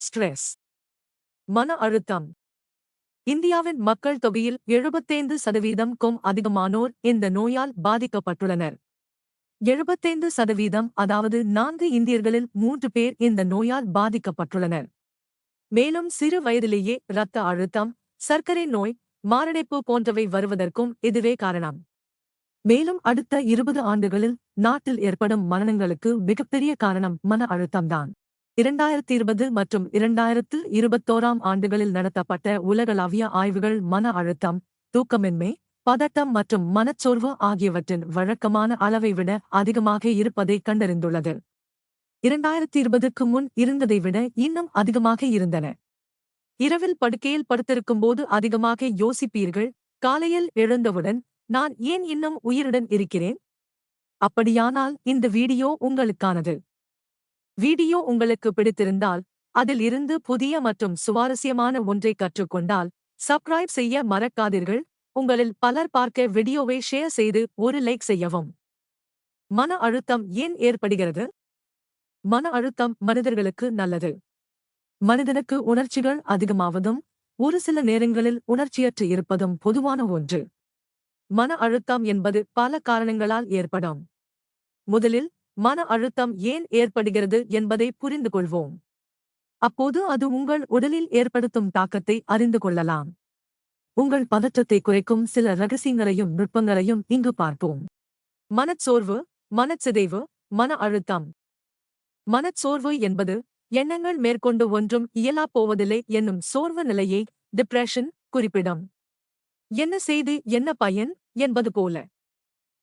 Stress. மன அழுத்தம். இந்தியாவின் மக்கள் தொகையில் எழுபத்தைந்து சதவீதம்க்கும் அதிகமானோர் இந்த நோயால் பாதிக்கப்பட்டுள்ளனர். எழுபத்தைந்து சதவீதம் அதாவது நான்கு இந்தியர்களில் மூன்று பேர் இந்த நோயால் பாதிக்கப்பட்டுள்ளனர். மேலும் சிறு வயதிலேயே இரத்த அழுத்தம் சர்க்கரை நோய் மாரடைப்பு போன்றவை வருவதற்கும் இதுவே காரணம். மேலும் அடுத்த இருபது ஆண்டுகளில் நாட்டில் ஏற்படும் மரணங்களுக்கு மிகப்பெரிய காரணம் மன அழுத்தம்தான் இரண்டாயிரத்தி இருபது மற்றும் இரண்டாயிரத்து இருபத்தோராம் ஆண்டுகளில் நடத்தப்பட்ட உலகளாவிய ஆய்வுகள் மன அழுத்தம் தூக்கமின்மை பதட்டம் மற்றும் மனச்சோர்வு ஆகியவற்றின் வழக்கமான அளவை விட அதிகமாக இருப்பதை கண்டறிந்துள்ளது. இரண்டாயிரத்தி இருபதுக்கு முன் இருந்ததை விட இன்னும் அதிகமாக இருந்தன. இரவில் படுக்கையில் படுத்திருக்கும்போது அதிகமாக யோசிப்பீர்கள் காலையில் எழுந்தவுடன் நான் ஏன் இன்னும் உயிருடன் இருக்கிறேன்? அப்படியானால் இந்த வீடியோ உங்களுக்கானது. வீடியோ உங்களுக்கு பிடித்திருந்தால் அதில் இருந்து புதிய மற்றும் சுவாரஸ்யமான ஒன்றை கற்றுக்கொண்டால் சப்ஸ்கிரைப் செய்ய மறக்காதீர்கள். உங்களில் பலர் பார்க்க வீடியோவை ஷேர் செய்து ஒரு லைக் செய்யவும். மன அழுத்தம் ஏன் ஏற்படுகிறது? மன அழுத்தம் மனிதர்களுக்கு நல்லது. மனிதனுக்கு உணர்ச்சிகள் அதிகமாவதும் ஒரு சில நேரங்களில் உணர்ச்சியற்று இருப்பதும் பொதுவான ஒன்று. மன அழுத்தம் என்பது பல காரணங்களால் ஏற்படும். முதலில் மன அழுத்தம் ஏன் ஏற்படுகிறது என்பதை புரிந்து கொள்வோம் அப்போது அது உங்கள் உடலில் ஏற்படுத்தும் தாக்கத்தை அறிந்து கொள்ளலாம். உங்கள் பதற்றத்தை குறைக்கும் சில ரகசியங்களையும் நுட்பங்களையும் இங்கு பார்ப்போம். மனச்சோர்வு மனச்சிதைவு மன அழுத்தம். மனச்சோர்வு என்பது எண்ணங்கள் மேற்கொண்டு ஒன்றும் இயலா போவதில்லை என்னும் சோர்வு நிலையை டிப்ரெஷன் குறிப்பிடும். என்ன செய்து என்ன பயன்? என்பது போல.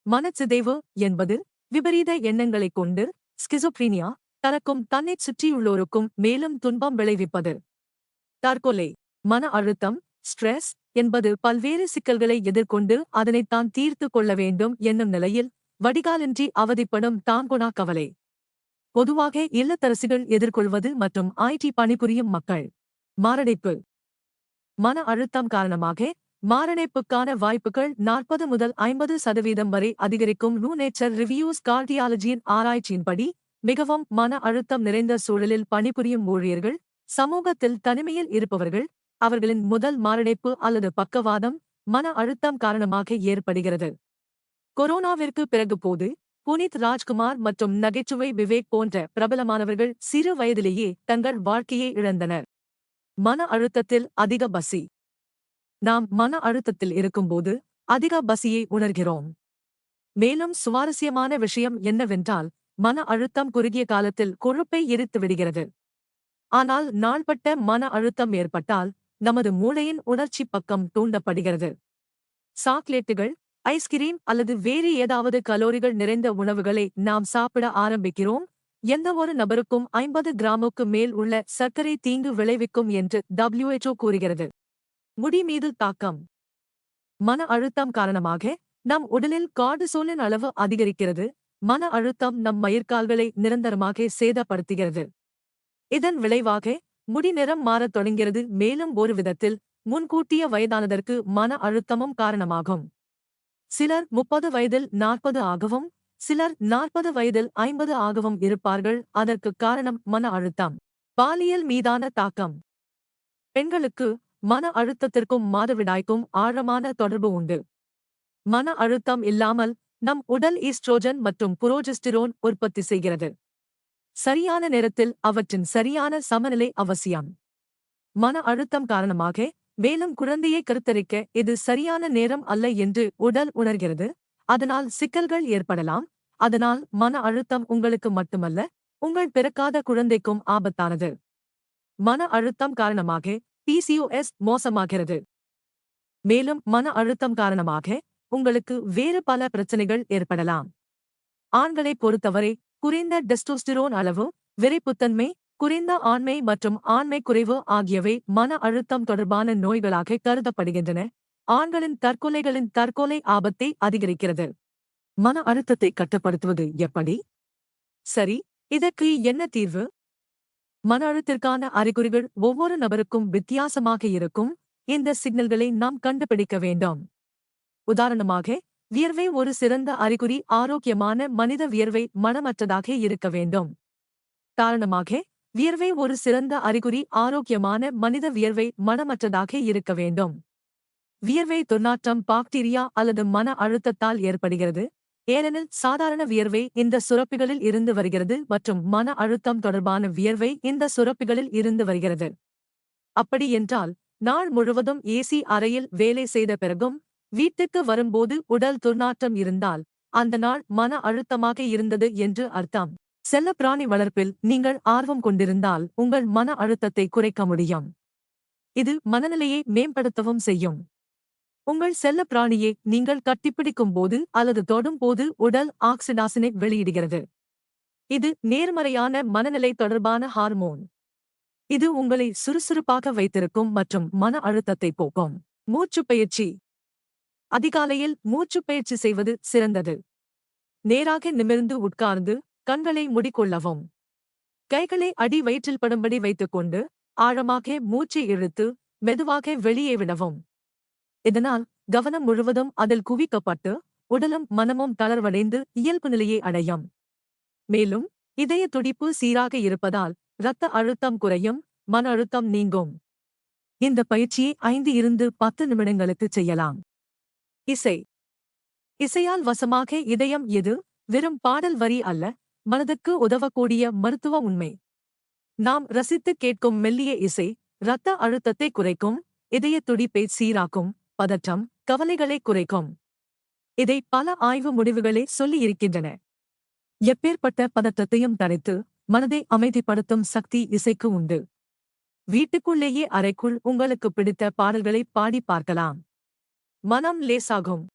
மனச்சிதைவு என்பது விபரீத எண்ணங்களைக் கொண்டு ஸ்கிசோப்ரீனியா தனக்கும் தன்னைச் சுற்றியுள்ளோருக்கும் மேலும் துன்பம் விளைவிப்பது. தற்கொலை மன அழுத்தம் ஸ்ட்ரெஸ் என்பது பல்வேறு சிக்கல்களை எதிர்கொண்டு அதனைத்தான் தீர்த்து கொள்ள வேண்டும் என்னும் நிலையில் வடிகாலின்றி அவதிப்படும் தாங்குணா கவலை. பொதுவாக இல்லத்தரசிகள் எதிர்கொள்வது மற்றும் ஐடி பணிபுரியும் மக்கள். மாரடைப்பு. மன அழுத்தம் காரணமாக மாரடைப்புக்கான வாய்ப்புகள் நாற்பது முதல் ஐம்பது சதவீதம் வரை அதிகரிக்கும் நூ நேச்சர் ரிவ்யூஸ் கார்டியாலஜியின் ஆராய்ச்சியின்படி மிகவும் மன அழுத்தம் நிறைந்த சூழலில் பணிபுரியும் ஊழியர்கள் சமூகத்தில் தனிமையில் இருப்பவர்கள் அவர்களின் முதல் மாரடைப்பு அல்லது பக்கவாதம் மன அழுத்தம் காரணமாக ஏற்படுகிறது. கொரோனாவிற்கு பிறகு போது புனித் ராஜ்குமார் மற்றும் நகைச்சுவை விவேக் போன்ற பிரபலமானவர்கள் சிறு வயதிலேயே தங்கள் வாழ்க்கையை இழந்தனர். மன அழுத்தத்தில் அதிக பசி நாம் மன அழுத்தத்தில் இருக்கும்போது அதிக பசியை உணர்கிறோம். மேலும் சுவாரஸ்யமான விஷயம் என்னவென்றால் மன அழுத்தம் குறுகிய காலத்தில் கொழுப்பை எரித்து விடுகிறது. ஆனால் நாள்பட்ட மன அழுத்தம் ஏற்பட்டால் நமது மூளையின் உணர்ச்சி பக்கம் தூண்டப்படுகிறது. சாக்லேட்டுகள் ஐஸ்கிரீம் அல்லது வேறு ஏதாவது கலோரிகள் நிறைந்த உணவுகளை நாம் சாப்பிட ஆரம்பிக்கிறோம். எந்த ஒரு நபருக்கும் ஐம்பது கிராமுக்கு மேல் உள்ள சர்க்கரை தீங்கு விளைவிக்கும் என்று டபிள்யூஎச்ஓ கூறுகிறது. முடி மீது தாக்கம். மன அழுத்தம் காரணமாக நம் உடலில் கார்டுசோலின் அளவு அதிகரிக்கிறது. மன அழுத்தம் நம் மயிர்கால்களை நிரந்தரமாக சேதப்படுத்துகிறது. இதன் விளைவாக முடி நிறம் மாறத் தொடங்கிறது மேலும் ஒரு விதத்தில் முன்கூட்டிய வயதானதற்கு மன அழுத்தமும் காரணமாகும். சிலர் முப்பது வயதில் நாற்பது ஆகவும் சிலர் நாற்பது வயதில் ஐம்பது ஆகவும் இருப்பார்கள். அதற்கு காரணம் மன அழுத்தம். பாலியல் மீதான தாக்கம். பெண்களுக்கு மன அழுத்தத்திற்கும் மாதவிடாய்க்கும் ஆழமான தொடர்பு உண்டு. மன அழுத்தம் இல்லாமல் நம் உடல் ஈஸ்ட்ரோஜன் மற்றும் புரோஜெஸ்டிரோன் உற்பத்தி செய்கிறது. சரியான நேரத்தில் அவற்றின் சரியான சமநிலை அவசியம். மன அழுத்தம் காரணமாக மேலும் குழந்தையை கருத்தரிக்க இது சரியான நேரம் அல்ல என்று உடல் உணர்கிறது. அதனால் சிக்கல்கள் ஏற்படலாம். அதனால் மன அழுத்தம் உங்களுக்கு மட்டுமல்ல உங்கள் பிறக்காத குழந்தைக்கும் ஆபத்தானது. மன அழுத்தம் காரணமாக பிசிஓஎஸ் மோசமாகிறது. மேலும் மன அழுத்தம் காரணமாக உங்களுக்கு வேறு பல பிரச்சனைகள் ஏற்படலாம். ஆண்களை பொறுத்தவரை குறைந்த டெஸ்டோஸ்டிரோன் அளவு விரைப்புத்தன்மை குறைந்த ஆண்மை மற்றும் ஆண்மை குறைவு ஆகியவை மன அழுத்தம் தொடர்பான நோய்களாக கருதப்படுகின்றன. ஆண்களின் தற்கொலைகளின் தற்கொலை ஆபத்தை அதிகரிக்கிறது. மன அழுத்தத்தை கட்டுப்படுத்துவது எப்படி? சரி இதற்கு என்ன தீர்வு? மன அழுத்திற்கான அறிகுறிகள் ஒவ்வொரு நபருக்கும் வித்தியாசமாக இருக்கும். இந்த சிக்னல்களை நாம் கண்டுபிடிக்க வேண்டும். உதாரணமாக வியர்வை ஒரு சிறந்த அறிகுறி ஆரோக்கியமான மனித வியர்வை மனமற்றதாக இருக்க வேண்டும். காரணமாக வியர்வை ஒரு சிறந்த அறிகுறி ஆரோக்கியமான மனித வியர்வை மனமற்றதாக இருக்க வேண்டும். வியர்வை துர்நாற்றம் பாக்டீரியா அல்லது மன அழுத்தத்தால் ஏற்படுகிறது. ஏனெனில் சாதாரண வியர்வை இந்த சுரப்பிகளில் இருந்து வருகிறது மற்றும் மன அழுத்தம் தொடர்பான வியர்வை இந்த சுரப்பிகளில் இருந்து வருகிறது. அப்படி என்றால் நாள் முழுவதும் ஏசி அறையில் வேலை செய்த பிறகும் வீட்டுக்கு வரும்போது உடல் துர்நாற்றம் இருந்தால் அந்த நாள் மன அழுத்தமாக இருந்தது என்று அர்த்தம். செல்லப்பிராணி வளர்ப்பில் நீங்கள் ஆர்வம் கொண்டிருந்தால் உங்கள் மன அழுத்தத்தை குறைக்க முடியும். இது மனநிலையை மேம்படுத்தவும் செய்யும். உங்கள் செல்லப்பிராணியை நீங்கள் கட்டிப்பிடிக்கும் போது அல்லது தொடும் போது உடல் ஆக்சிடாசினை வெளியிடுகிறது. இது நேர்மறையான மனநிலை தொடர்பான ஹார்மோன். இது உங்களை சுறுசுறுப்பாக வைத்திருக்கும் மற்றும் மன அழுத்தத்தை போக்கும். மூச்சுப் பயிற்சி. அதிகாலையில் மூச்சுப் பயிற்சி செய்வது சிறந்தது. நேராக நிமிர்ந்து உட்கார்ந்து கண்களை மூடிக்கொள்ளவும். கைகளை அடி வயிற்றில் படும்படி வைத்துக்கொண்டு ஆழமாக மூச்சை இழுத்து மெதுவாக வெளியே விடவும். இதனால் கவனம் முழுவதும் அதில் குவிக்கப்பட்டு உடலும் மனமும் தளர்வடைந்து இயல்பு நிலையை அடையும். மேலும் இதய துடிப்பு சீராக இருப்பதால் இரத்த அழுத்தம் குறையும் மன அழுத்தம் நீங்கும். இந்த பயிற்சியை ஐந்து இருந்து பத்து நிமிடங்களுக்கு செய்யலாம். இசை. இசையால் வசமாக இதயம் எது வெறும் பாடல் வரி அல்ல மனதுக்கு உதவக்கூடிய மருத்துவ உண்மை. நாம் ரசித்து கேட்கும் மெல்லிய இசை இரத்த அழுத்தத்தை குறைக்கும் இதய துடிப்பை சீராக்கும் பதற்றம் கவலைகளை குறைக்கும். இதை பல ஆய்வு முடிவுகளே சொல்லியிருக்கின்றன எப்பேற்பட்ட பதற்றத்தையும் தடுத்து மனதை அமைதிப்படுத்தும் சக்தி இசைக்கு உண்டு. வீட்டுக்குள்ளேயே அறைக்குள் உங்களுக்கு பிடித்த பாடல்களை பாடி பார்க்கலாம். மனம் லேசாகும்.